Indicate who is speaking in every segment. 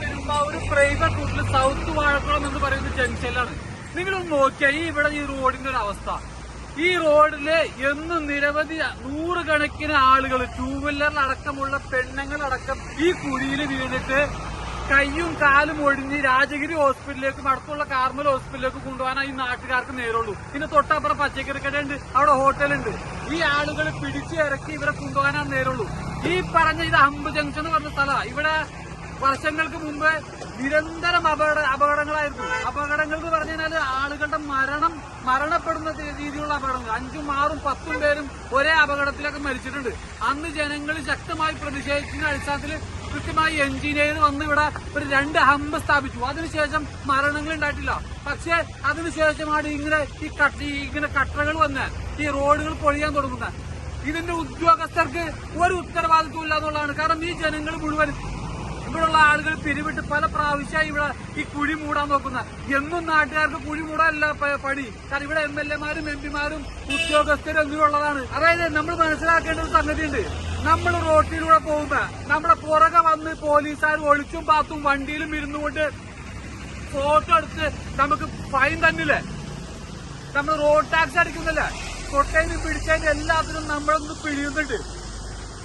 Speaker 1: Perumbavoor private south എന്ന് ജംഗ്ഷനിലാണ്. നിങ്ങൾ നോക്കിയാൽ ഈ ഇവിടെ ഈ റോഡിന്റെ ഒരു അവസ്ഥ. ഈ റോഡിൽ എന്നും നിരവധി നൂറുകണക്കിന് ആളുകൾ ടൂ വീലറിലടക്കമുള്ള പെണ്ണുങ്ങളടക്കം ഈ കുഴിയിൽ വീണിട്ട് കയ്യും കാലും ഒടിഞ്ഞ് രാജഗിരി ഹോസ്പിറ്റലിലേക്കും അടുത്തുള്ള കാർമൽ ഹോസ്പിറ്റലിലേക്ക് കൊണ്ടുപോകാൻ ഈ നാട്ടുകാർക്ക് നേരുള്ളൂ. പിന്നെ തൊട്ടപ്പുറം പച്ചക്കറി കടയുണ്ട് അവിടെ ഹോട്ടലുണ്ട്. ഈ ആളുകൾ പിടിച്ചു ഇറക്കി ഇവരെ കൊണ്ടുപോകാനാണ് നേരുള്ളൂ. ഈ പറഞ്ഞ ഇത് അമ്പ് ജംഗ്ഷൻ എന്ന് പറഞ്ഞ സ്ഥലമാണ് ഇവിടെ വർഷങ്ങൾക്ക് മുമ്പ് നിരന്തരം അപകട അപകടങ്ങളായിരുന്നു. അപകടങ്ങൾ എന്ന് പറഞ്ഞു കഴിഞ്ഞാൽ ആളുകളുടെ മരണം മരണപ്പെടുന്ന രീതിയിലുള്ള അപകടങ്ങൾ. അഞ്ചും ആറും പത്തും പേരും ഒരേ അപകടത്തിലൊക്കെ മരിച്ചിട്ടുണ്ട്. അന്ന് ജനങ്ങൾ ശക്തമായി പ്രതിഷേധിക്കുന്ന അടിസ്ഥാനത്തിൽ കൃത്യമായി എഞ്ചിനീയർ വന്ന് ഇവിടെ ഒരു രണ്ട് ഹമ്പ് സ്ഥാപിച്ചു. അതിനുശേഷം മരണങ്ങൾ ഉണ്ടായിട്ടില്ല. പക്ഷേ അതിനുശേഷമാണ് ഇങ്ങനെ ഈ കട്ട ഇങ്ങനെ കട്ടകൾ വന്ന് ഈ റോഡുകൾ പൊളിയാൻ തുടങ്ങുന്നത്. ഇതിന്റെ ഉദ്യോഗസ്ഥർക്ക് ഒരു ഉത്തരവാദിത്വം ഇല്ല കാരണം ഈ ജനങ്ങൾ മുഴുവൻ ഇവിടെയുള്ള ആളുകൾ പിരിവിട്ട് പല പ്രാവശ്യമായി ഇവിടെ ഈ കുഴി മൂടാൻ നോക്കുന്ന. എന്നും നാട്ടുകാർക്ക് കുഴി മൂടാനല്ല പണി. കാരണം ഇവിടെ എം എൽ എമാരും എം പിമാരും ഉദ്യോഗസ്ഥരും എന്നും ഉള്ളതാണ് അതായത് നമ്മൾ മനസ്സിലാക്കേണ്ട ഒരു സംഗതിയുണ്ട്. നമ്മൾ റോട്ടിലൂടെ പോകുമ്പോ നമ്മുടെ പുറകെ വന്ന് പോലീസുകാർ ഒളിച്ചും പാത്തും വണ്ടിയിലും ഇരുന്നുകൊണ്ട് ഫോട്ടോ എടുത്ത് നമുക്ക് ഫൈൻ തന്നില്ലേ? നമ്മൾ റോഡ് ടാക്സ് അടിക്കുന്നില്ല? കൊട്ടയിൽ പിടിച്ചതിന് എല്ലാത്തിനും നമ്മളൊന്ന് പിഴിയുന്നുണ്ട്.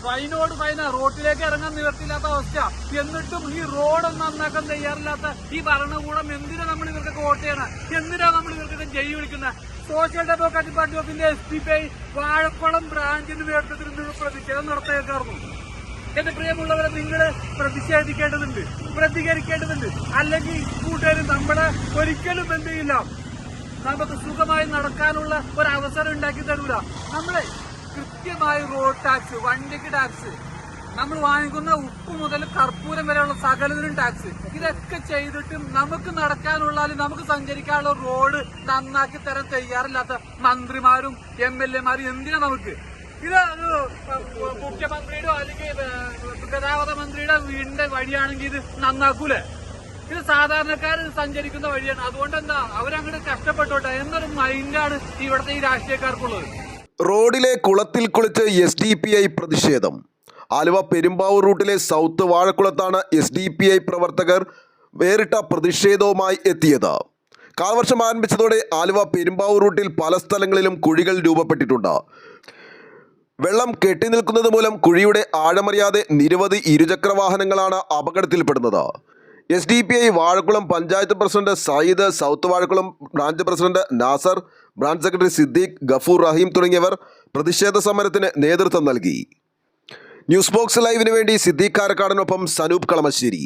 Speaker 1: ഫൈനോട് ഫൈന റോഡിലേക്ക് ഇറങ്ങാൻ നിവർത്തിയില്ലാത്ത അവസ്ഥ. എന്നിട്ടും ഈ റോഡ് നന്നാക്കാൻ തയ്യാറില്ലാത്ത ഈ ഭരണകൂടം എന്തിനാ നമ്മൾ ഇവർക്കൊക്കെ വോട്ട് ചെയ്യണം? എന്തിനാ നമ്മൾ ഇവർക്കൊക്കെ ജയി വിളിക്കുന്നത് സോഷ്യൽ ഡെമോക്രാറ്റിക് പാർട്ടി ഓഫിന്റെ എസ് പി ഐ വാഴക്കുളം ബ്രാഞ്ചിന്റെ നേതൃത്വത്തിൽ നിന്ന് പ്രതിഷേധം നടത്തിയേക്കായിരുന്നു. എന്റെ പ്രിയമുള്ളവരെ നിങ്ങൾ പ്രതിഷേധിക്കേണ്ടതുണ്ട് പ്രതികരിക്കേണ്ടതുണ്ട്. അല്ലെങ്കിൽ കൂട്ടുകാരും നമ്മളെ ഒരിക്കലും എന്ത് ചെയ്യില്ല നമുക്ക് സുഖമായി നടക്കാനുള്ള ഒരു അവസരം ഉണ്ടാക്കി തരൂല. നമ്മളെ കൃത്യമായി റോഡ് ടാക്സ് വണ്ടിക്ക് ടാക്സ് നമ്മൾ വാങ്ങിക്കുന്ന ഉപ്പ് മുതൽ കർപ്പൂരം വരെയുള്ള സകലതിനും ടാക്സ് ഇതൊക്കെ ചെയ്തിട്ടും നമുക്ക് നടക്കാനുള്ള നമുക്ക് സഞ്ചരിക്കാനുള്ള റോഡ് നന്നാക്കി തരാൻ തയ്യാറില്ലാത്ത മന്ത്രിമാരും എം എൽ എമാരും എന്തിനാ നമുക്ക്? ഇത് മുഖ്യമന്ത്രിയുടെ അല്ലെങ്കിൽ ഗതാഗത മന്ത്രിയുടെ വീടിന്റെ വഴിയാണെങ്കിൽ ഇത് നന്നാക്കൂലേ? ഇത് സാധാരണക്കാർ സഞ്ചരിക്കുന്ന വഴിയാണ്. അതുകൊണ്ട് എന്താ അവരങ്ങോട്ട് കഷ്ടപ്പെട്ടോട്ടെ? എന്നൊരു മൈൻഡാണ് ഇവിടുത്തെ ഈ രാഷ്ട്രീയക്കാർക്കുള്ളത്.
Speaker 2: റോഡിലെ കുളത്തിൽ കുളിച്ച് എസ് ഡി പി ഐ പ്രതിഷേധം. ആലുവ പെരുമ്പാവൂർ റൂട്ടിലെ സൗത്ത് വാഴക്കുളത്താണ് എസ് ഡി പി ഐ പ്രവർത്തകർ വേറിട്ട പ്രതിഷേധവുമായി എത്തിയത്. കാലവർഷം ആരംഭിച്ചതോടെ ആലുവ പെരുമ്പാവൂർ റൂട്ടിൽ പല സ്ഥലങ്ങളിലും കുഴികൾ രൂപപ്പെട്ടിട്ടുണ്ട്. വെള്ളം കെട്ടിനിൽക്കുന്നത് മൂലം കുഴിയുടെ ആഴമറിയാതെ നിരവധി ഇരുചക്ര വാഹനങ്ങളാണ് അപകടത്തിൽപ്പെടുന്നത്. S D P I Vazhakkulam panchayat president Sayyid south Vazhakkulam branch president Nasar branch secretary Siddique Gafoor Rahim തുടങ്ങിയവർ പ്രതിഷേധ സമരത്തിന് നേതൃത്വം നൽകി. ന്യൂസ് ബോക്സ് ലൈവിന് വേണ്ടി സിദ്ദീഖ് കാരക്കാടനൊപ്പം സനൂപ് കളമശ്ശേരി.